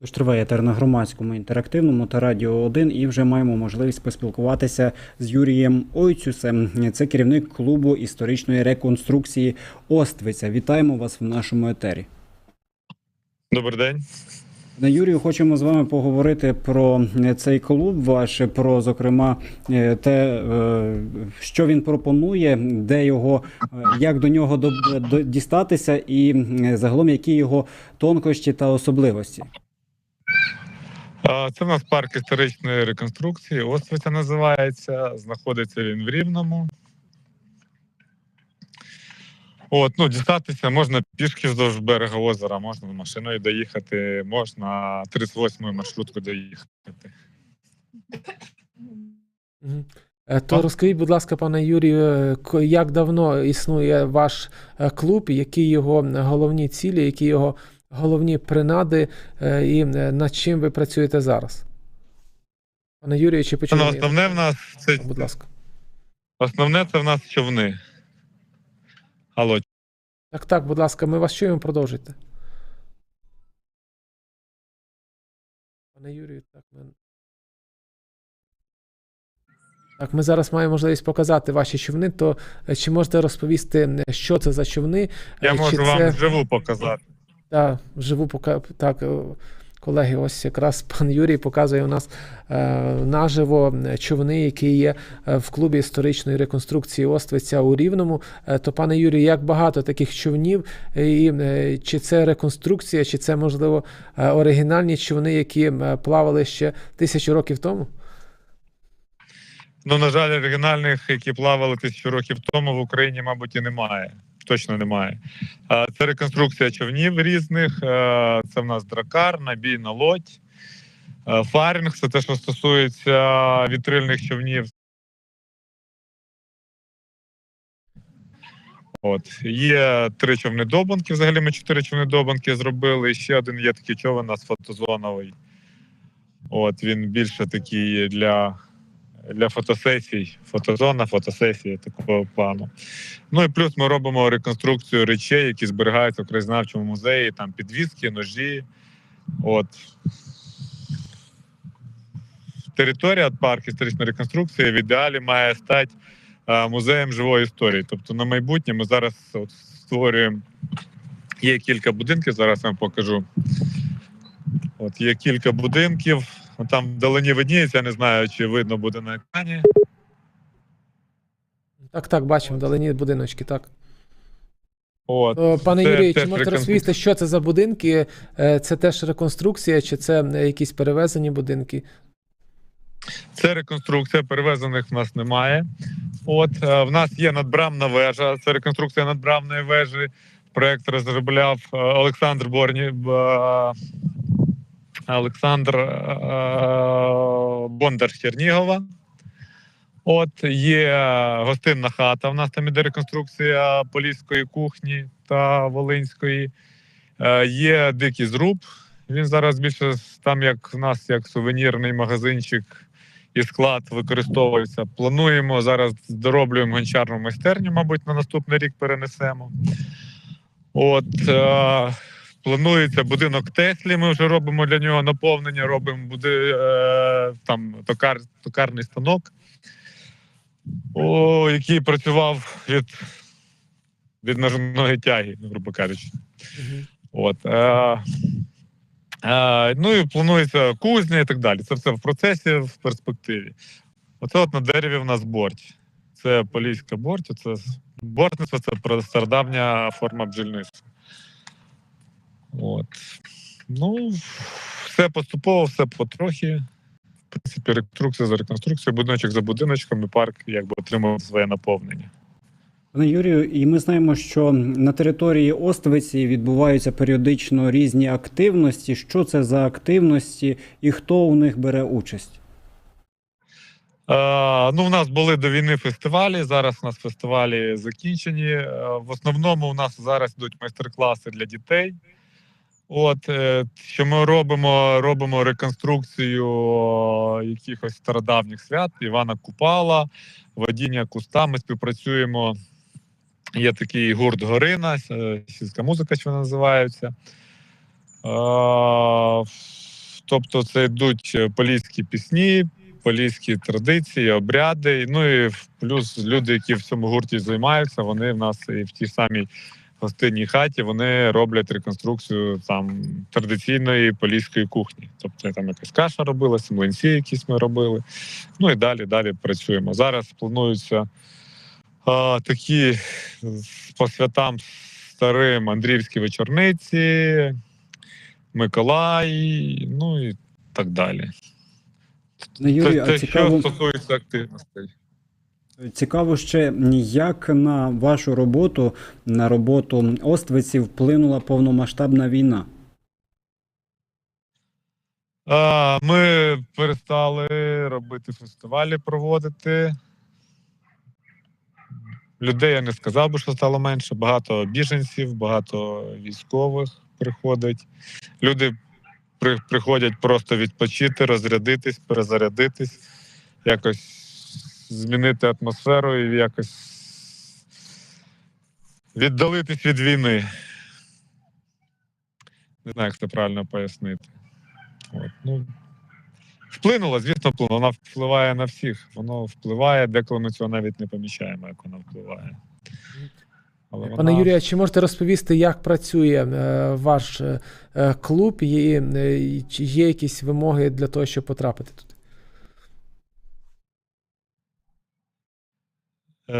Тож триває етер на громадському інтерактивному та радіо 1 і вже маємо можливість поспілкуватися з Юрієм Ойцюсем. Це керівник клубу історичної реконструкції Оствиця. Вітаємо вас в нашому етері. Добрий день. На Юрію хочемо з вами поговорити про цей клуб ваш, про зокрема е, те, е, що він пропонує, де його, е, як до нього дістатися, і е, загалом які його тонкощі та особливості. Це в нас парк історичної реконструкції. Освиця називається. Знаходиться він в Рівному. От, ну, дістатися можна пішки вздовж берега озера, можна машиною доїхати, можна 38-ю маршрутку доїхати. Е, То розкажіть, будь ласка, пане Юрію, е, як давно існує ваш е, клуб, які його головні цілі, які його головні принади, і над чим ви працюєте зараз? Пане Юрію, чи Ну, почнемо? основне в нас це Будь ласка. основне це в нас човни. Алло, Так, так, будь ласка, ми вас чуємо, продовжуйте. Пане Юрію, так ми. Так, ми зараз маємо можливість показати ваші човни, то е, чи можете розповісти, е, що це за човни? я Е, чи можу це... вам вживу показати. Так, вживу пока так. Колеги, ось якраз пан Юрій показує у нас е, наживо е, човни, які є е, в клубі історичної реконструкції Оствиця у Рівному. То, пане Юрію, як багато таких човнів, і чи це реконструкція, чи це, можливо, оригінальні човни, які плавали ще тисячу років тому? Ну, на жаль, оригінальних, які плавали тисячу років тому, в Україні, мабуть, і немає. Точно немає. Це реконструкція човнів різних. Це в нас дракар, набійна лодь, е, фарінг це те, що стосується вітрильних човнів. От є три човни добанки. Взагалі ми чотири човни добанки зробили. І ще один є такий човен у нас фотозоновий. От він більше такий для для фотосесій, фотозона, фотосесії такого плану. Ну і плюс ми робимо реконструкцію речей, які зберігаються в краєзнавчому музеї, там підвіски, ножі. От. Територія парк історичної реконструкції в ідеалі має стати е, музеєм живої історії. Тобто на майбутнє ми зараз от, створюємо. Є кілька будинків, зараз я вам покажу. От є кілька будинків. От Там вдалині видніється, я не знаю, чи видно буде на екрані. Так, так, бачимо, вдалині будиночки, так. От. То, пане Це Юрію, чи теж можете розповісти, що це за будинки? Е, Це теж реконструкція, чи це е, якісь перевезені будинки? Це реконструкція, перевезених в нас немає. От е, в нас є надбрамна вежа, це реконструкція надбрамної вежі. Проект розробляв е, Олександр Борні. б- е, Олександр е, Бондар Чернігова. От є гостинна хата. У нас там іде реконструкція поліської кухні та волинської. Е, Є дикий зруб. Він зараз більше там, як в нас, як сувенірний магазинчик і склад використовується. Плануємо зараз дороблюємо гончарну майстерню, мабуть, на наступний рік перенесемо. От е, планується будинок Теслі. Ми вже робимо для нього наповнення, робимо буди, е, там токар, токарний станок, о, який працював від, від ножної тяги, грубо кажучи. Мгм. От, е, е, ну і планується кузня і так далі. Це все в процесі, в перспективі. Оце от на дереві в нас борть. Це поліська борть, це бортництво, це про- стародавня форма бджільництва. От. Ну, все поступово, все потрохи. В принципі, реконструкція за реконструкцією, будиночок за будиночком, і парк якби отримав своє наповнення. Пане Юрію, і ми знаємо, що на території Оствиці відбуваються періодично різні активності. Що це за активності і хто у них бере участь? Е, ну, у нас були до війни фестивалі. Зараз у нас фестивалі закінчені. Е, в основному у нас зараз йдуть майстер-класи для дітей. От е, що ми робимо? Робимо реконструкцію якихось стародавніх свят Івана Купала, водіння куста. Ми співпрацюємо Є такий гурт Горина, е, сільська музика, що називається. Тобто, це йдуть поліські пісні, поліські традиції, обряди. Ну і плюс люди, які в цьому гурті займаються, вони в нас і в тій самій гостинній хаті вони роблять реконструкцію там традиційної поліської кухні. Тобто там якась каша робилася, млинці якісь ми робили. Ну і далі, далі працюємо. Зараз плануються а, такі по святам старим Андріївські вечорниці, Миколай, ну і так далі. Пане Юрію, Це а те, цікаво, що стосується активностей. Цікаво ще, як на вашу роботу, на роботу Оствиців вплинула повномасштабна війна. Ми перестали робити фестивалі, проводити. Людей я не сказав би, що стало менше. Багато біженців, багато військових приходить. Люди приходять просто відпочити, розрядитись, перезарядитись, якось змінити атмосферу і якось віддалитись від війни. Не знаю, як це правильно пояснити. От, ну, вплинуло, звісно, вплинуло. Вона впливає на всіх. Воно впливає, деколи ми цього навіть не помічаємо, як вона впливає. Але Пане вона- Юрію, чи можете розповісти, як працює е, ваш е, е, клуб і, е, чи є якісь вимоги для того, щоб потрапити туди?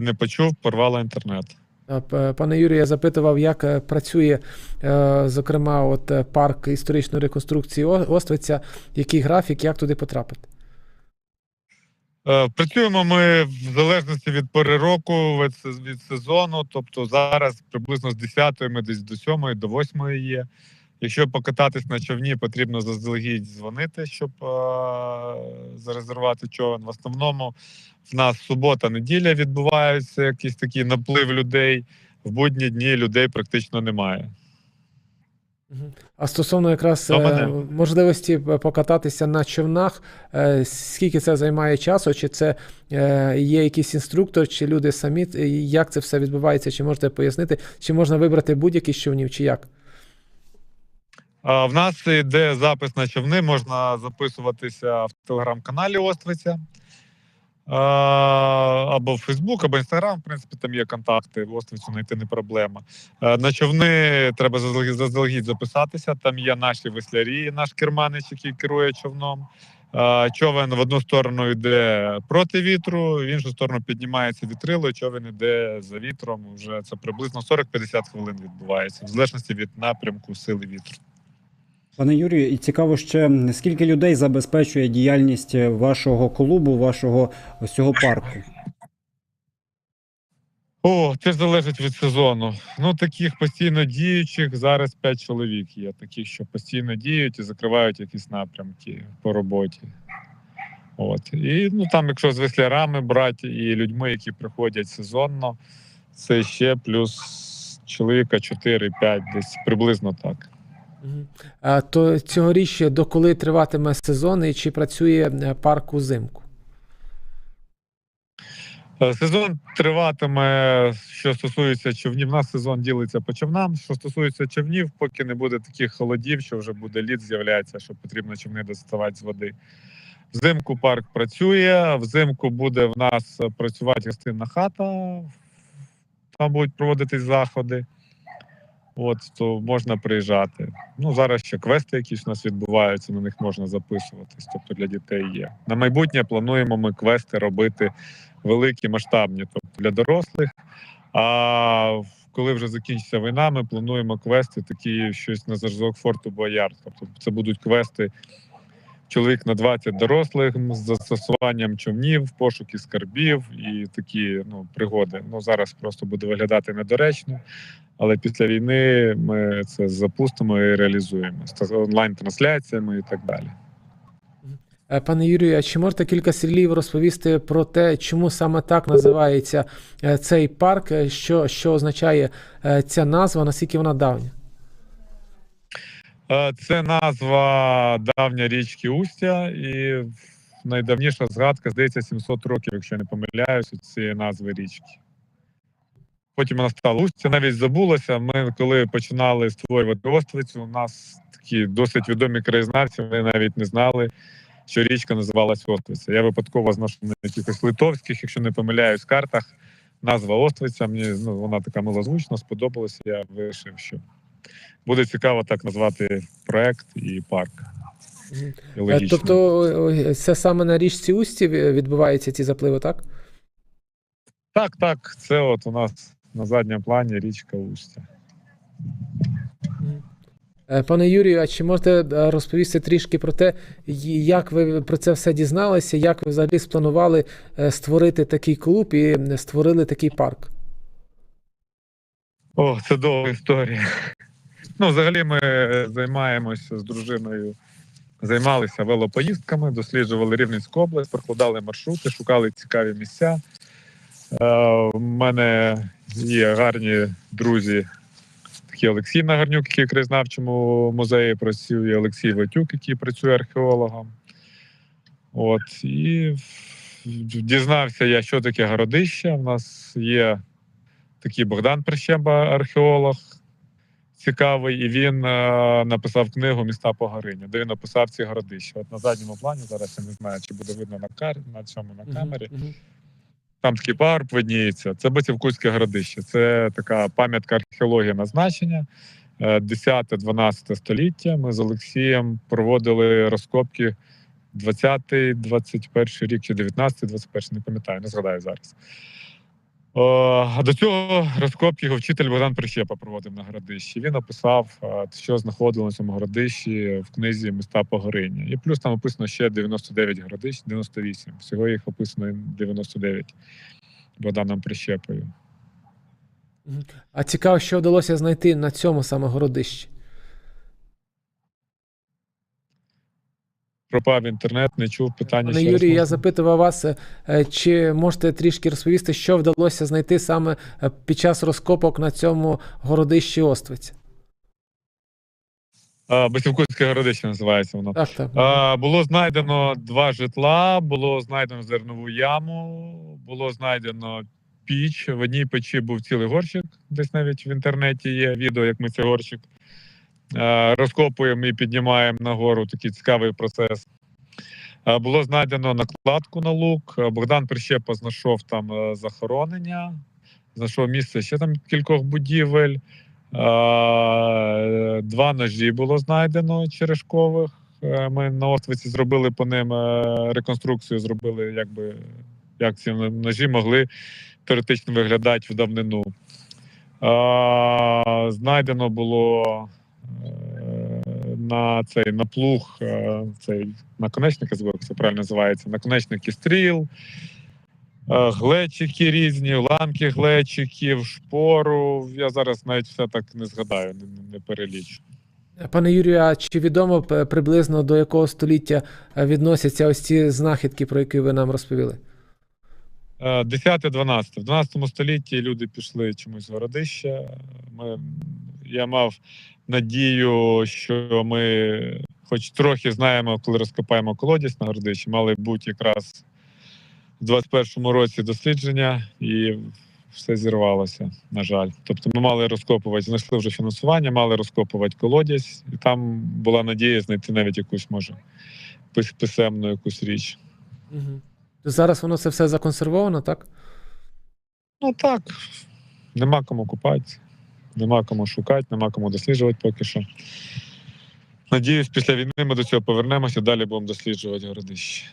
Не почув, порвала інтернет. Е, Пане Юрію, я запитував, як е, працює, е, зокрема, от е, парк історичної реконструкції О- Оствиця, який графік, як туди потрапити? Е, Працюємо ми в залежності від пори року, від, від сезону. Тобто зараз приблизно з 10 ми десь до 7 до 8 є. Якщо покататись на човні, потрібно заздалегідь дзвонити, щоб е- зарезервувати човен. В основному в нас субота-неділя відбуваються якийсь такий наплив людей. В будні дні людей практично немає. А стосовно якраз е, можливості е, покататися на човнах, е, скільки це займає часу? Чи це є якийсь інструктор, чи люди самі? Як це все відбувається? Чи можете пояснити? Чи можна вибрати будь-який човнів, чи як? В нас йде запис на човни, можна записуватися в телеграм-каналі Оствиця. Або в Фейсбук, або Інстаграм, в принципі, там є контакти, в Оствицю знайти не проблема. Е, На човни треба заздалегідь записатися. Там є наші веслярі, наш керманич, який керує човном. Човен в одну сторону йде проти вітру, в іншу сторону піднімається вітрило, і човен йде за вітром. Вже це приблизно 40-50 хвилин відбувається, в залежності від напрямку сили вітру. Пане Юрію, і цікаво ще, скільки людей забезпечує діяльність вашого клубу, вашого ось цього парку? О, це ж залежить від сезону. Ну, таких постійно діючих зараз 5 чоловік є, таких, що постійно діють і закривають якісь напрямки по роботі. От. І ну, там, якщо з веслярами брати і людьми, які приходять сезонно, це ще плюс чоловіка 4-5, десь приблизно так. А то цьогоріч до коли триватиме сезон і чи працює е, парк узимку? Е, Сезон триватиме, що стосується човнів. У нас сезон ділиться по човнам. Що стосується човнів, поки не буде таких холодів, що вже буде лід з'являється, що потрібно човни доставати з води. Взимку парк працює. Взимку буде в нас працювати гостинна хата. Там будуть проводитись заходи. От то можна приїжджати. Ну зараз ще квести, якісь у нас відбуваються, на них можна записуватись. Тобто для дітей є. На майбутнє плануємо ми квести робити великі, масштабні, тобто для дорослих. А коли вже закінчиться війна, ми плануємо квести такі щось на зразок форту Боярд. Тобто це будуть квести чоловік на 20 дорослих з застосуванням човнів, пошуки скарбів і такі ну, пригоди. Ну зараз просто буде виглядати недоречно. Але після війни ми це запустимо і реалізуємо з онлайн-трансляціями і так далі. Е, Пане Юрію, а чи можете кілька слів розповісти про те, чому саме так називається е, цей парк, е, що, що означає ця назва, наскільки вона давня? Е, Це назва давня річки Устя, і найдавніша згадка, здається, 700 років, якщо не помиляюсь, цієї назви річки. потім вона стала Устя. Навіть забулося. Ми коли починали створювати Оствицю, у нас такі досить відомі краєзнавці, вони навіть не знали, що річка називалась Оствиця. Я випадково знайшов на якихось литовських, якщо не помиляюсь, картах. Назва Оствиця. Мені ну, вона така милозвучна, сподобалася. Я вирішив, що буде цікаво так назвати проект і парк. І Е, логічно. Тобто це саме на річці Усті ві- відбуваються ці запливи, так? Так, так, це от у нас на задньому плані річка Устя. Е, Пане Юрію, а чи можете е, розповісти трішки про те, як ви про це все дізналися, як ви взагалі спланували створити такий клуб і створили такий парк? О, це довга історія. Ну, взагалі, ми займаємося з дружиною, займалися велопоїздками, досліджували Рівненську область, прокладали маршрути, шукали цікаві місця. Е, У мене є гарні друзі, такий Олексій Нагарнюк, який в краєзнавчому музеї працює, Олексій Ватюк, який працює археологом. От, і дізнався я, що таке городище. У нас є такий Богдан Прищемба, археолог цікавий, і він е, написав книгу Міста Погориня, де він описав ці городища. От на задньому плані зараз я не знаю, чи буде видно на кар... на цьому на камері. Там такий пагорб видніється. Це Батьківське городище. Це така пам'ятка археології назначення. 10-12 століття. Ми з Олексієм проводили розкопки 20-й, 21 рік чи 19-й, 21 не пам'ятаю, не згадаю зараз. А до цього розкопки його вчитель Богдан Прищепа проводив на городищі. Він описав, е, що знаходило на цьому городищі в книзі Міста Погориння. І плюс там описано ще 99 городищ, 98. Всього їх описано 99 Богданом Прищепою. А цікаво, що вдалося знайти на цьому саме городищі. Пропав інтернет, не чув питання. Пане Юрію, я запитував вас, е, чи можете трішки розповісти, що вдалося знайти саме е, під час розкопок на цьому городищі Оствиця? А, Басівкутське городище називається воно. Так, так. А, було знайдено два житла, було знайдено зернову яму, було знайдено піч. В одній печі був цілий горщик, десь навіть в інтернеті є відео, як ми цей горщик розкопуємо і піднімаємо нагору. Такий цікавий процес. Було знайдено накладку на лук. Богдан Прищепа знайшов там е, захоронення, знайшов місце ще там кількох будівель. Два ножі було знайдено черешкових. Е, Ми на Оствиці зробили по ним е, реконструкцію, зробили, якби, як ці ножі могли теоретично виглядати в давнину. Знайдено було е, на цей на плуг, е, цей наконечник, це правильно називається, наконечники стріл, е, глечики різні, уламки глечиків, шпору. Я зараз навіть все так не згадаю, не, не- перелічу. Пане Юрію, а чи відомо приблизно до якого століття е, відносяться ось ці знахідки, про які ви нам розповіли? 10-12. В 12 столітті люди пішли чомусь в городище. Ми, я мав надію, що ми хоч трохи знаємо, коли розкопаємо колодязь на городищі, мали бути якраз в 21-му році дослідження, і все зірвалося, на жаль. Тобто ми мали розкопувати, знайшли вже фінансування, мали розкопувати колодязь, і там була надія знайти навіть якусь, може, писемну якусь річ. Угу. Зараз воно це все законсервовано, так? Ну так, нема кому купати, нема кому шукати, нема кому досліджувати поки що. Надіюсь, після війни ми до цього повернемося, далі будемо досліджувати городище.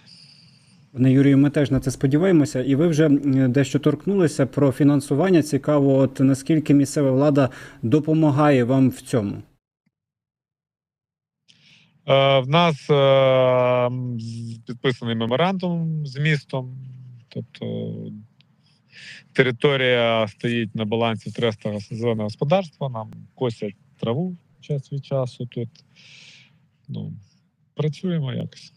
Пане Юрію, ми теж на це сподіваємося. І ви вже дещо торкнулися про фінансування. Цікаво, от наскільки місцева влада допомагає вам в цьому? Е, в нас е, підписаний меморандум з містом, тобто територія стоїть на балансі Трестового сезонного господарства, нам косять траву час від часу тут. Ну, працюємо якось.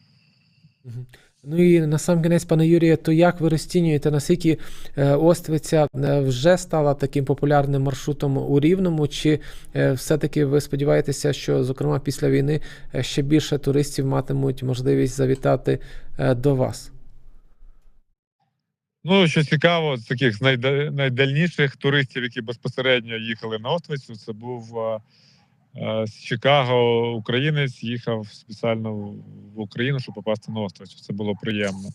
Ну і на сам кінець, пане Юрію, то як ви розцінюєте, наскільки е, Оствиця е, вже стала таким популярним маршрутом у Рівному, чи е, все-таки ви сподіваєтеся, що, зокрема, після війни ще більше туристів матимуть можливість завітати до вас? Ну, що цікаво, з таких найдальніших туристів, які безпосередньо їхали на Оствицю, це був з Чикаго українець, їхав спеціально в- в Україну, щоб попасти на острів. Це було приємно.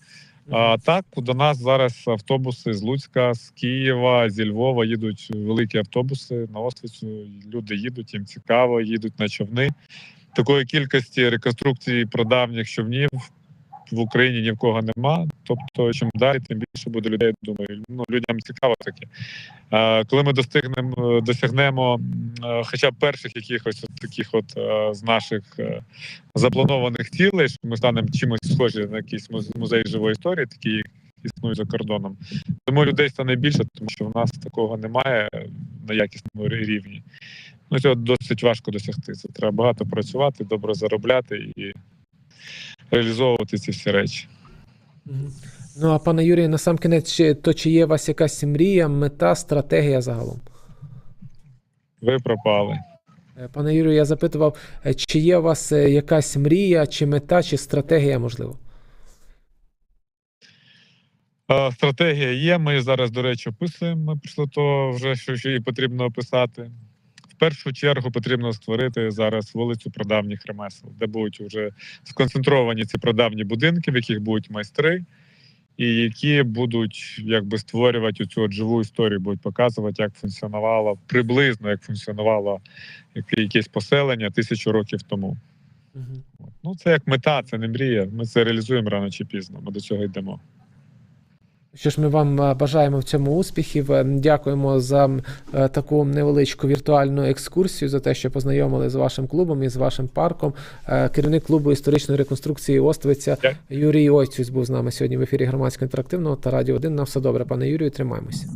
А так до нас зараз автобуси з Луцька, з Києва, зі Львова їдуть великі автобуси на острівцю. Люди їдуть, їм цікаво, їдуть на човни. Такої кількості реконструкції продавніх човнів в Україні ні в кого нема. Тобто, чим далі, тим більше буде людей. Думаю, ну людям цікаво таке. Коли ми достигнемо, е, досягнемо е, хоча б перших якихось от таких, от е, з наших запланованих цілей, що ми станемо чимось схожі на якийсь музей живої історії, такі як існують за кордоном. Тому людей стане більше, тому що в нас такого немає на якісному рівні. Ну цього досить важко досягти. Це треба багато працювати, добре заробляти і реалізовувати ці всі речі. Ну а пане Юрію, на сам кінець, чи- то чи є у вас якась мрія, мета, стратегія загалом? Ви пропали. Е, Пане Юрію, я запитував, е, чи є у вас е, якась мрія, чи мета, чи стратегія, можливо? Стратегія є. Ми зараз, до речі, описуємо. Ми прийшли то вже що її потрібно описати. Першу чергу потрібно створити зараз вулицю прадавніх ремесел, де будуть вже сконцентровані ці прадавні будинки, в яких будуть майстри, і які будуть якби створювати цю от живу історію, будуть показувати, як функціонувало приблизно як функціонувало якесь поселення тисячу років тому. От. Ну це як мета, це не мрія. Ми це реалізуємо рано чи пізно. Ми до цього йдемо. Що ж, ми вам е, бажаємо в цьому успіхів. Е, Дякуємо за е, таку невеличку віртуальну екскурсію, за те, що познайомили з вашим клубом і з вашим парком. Керівник клубу історичної реконструкції Оствиця Дякую. Юрій Ойцюсь був з нами сьогодні в ефірі громадського інтерактивного та радіо 1. На все добре, пане Юрію, тримаємося.